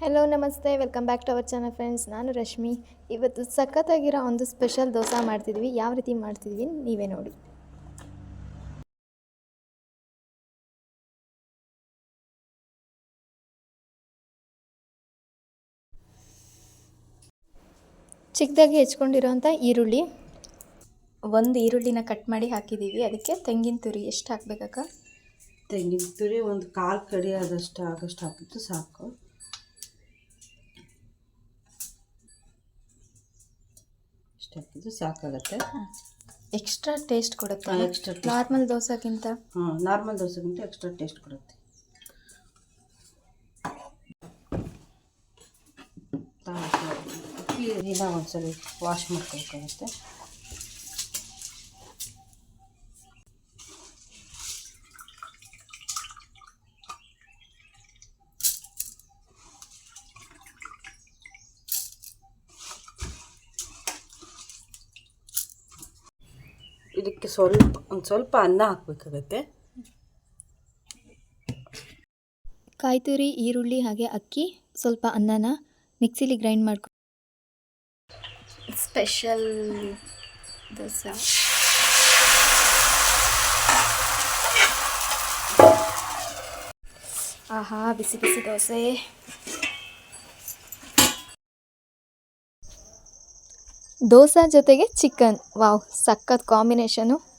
Hello ನಮಸ್ತೆ. Welcome back to our channel friends ನಾನು ರಶ್ಮಿ. ಇವತ್ತು ಸಖತ್ತಾಗಿರೋ ಒಂದು ಸ್ಪೆಷಲ್ ದೋಸೆ ಮಾಡ್ತಿದ್ವಿ. ಯಾವ ರೀತಿ ಮಾಡ್ತಿದ್ವಿ ನೀವೇ ನೋಡಿ. ಚಿಕ್ಕದಾಗಿ ಹೆಚ್ಕೊಂಡಿರೋಂಥ ಈರುಳ್ಳಿ. ಒಂದು ಈರುಳ್ಳಿನ ಕಟ್ ಮಾಡಿ ಹಾಕಿದ್ದೀವಿ. ಅದಕ್ಕೆ ತೆಂಗಿನ ತುರಿ ಎಷ್ಟು ಹಾಕ್ಬೇಕಕ್ಕ? ತೆಂಗಿನ ತುರಿ ಒಂದು ಕಾಲು ಕಡಿ ಆದಷ್ಟು ಆಗಷ್ಟು ಹಾಕಿದ್ದು ಸಾಕು. ಇಷ್ಟು ಹಾಕಿದ್ದು ಸಾಕಾಗತ್ತೆ. ಎಕ್ಸ್ಟ್ರಾ ಟೇಸ್ಟ್ ಕೊಡುತ್ತೆ? ಹಾ, extra taste. ನಾರ್ಮಲ್ ದೋಸೆಗಿಂತ? ಹಾಂ ನಾರ್ಮಲ್ ದೋಸೆಗಿಂತ ಎಕ್ಸ್ಟ್ರಾ ಟೇಸ್ಟ್ ಕೊಡುತ್ತೆ. ದಿನ ಒಂದ್ಸಲ ವಾಶ್ ಮಾಡ್ಕೋಬೇಕಾಗುತ್ತೆ. ಇದಕ್ಕೆ ಸ್ವಲ್ಪ ಒಂದು ಸ್ವಲ್ಪ ಅನ್ನ ಹಾಕಬೇಕಾಗತ್ತೆ. ಕಾಯಿ ತುರಿ ಈರುಳ್ಳಿ ಹಾಗೆ ಅಕ್ಕಿ ಸ್ವಲ್ಪ ಅನ್ನನ ಮಿಕ್ಸಿಲಿ ಗ್ರೈಂಡ್ ಮಾಡ್ಕೊ ಸ್ಪೆಷಲ್ ದೋಸೆ. ಆಹಾ ಬಿಸಿ ಬಿಸಿ ದೋಸೆ. ದೋಸೆ ಜೊತೆಗೆ ಚಿಕನ್. ವಾವ್ ಸಖತ್ ಕಾಂಬಿನೇಷನು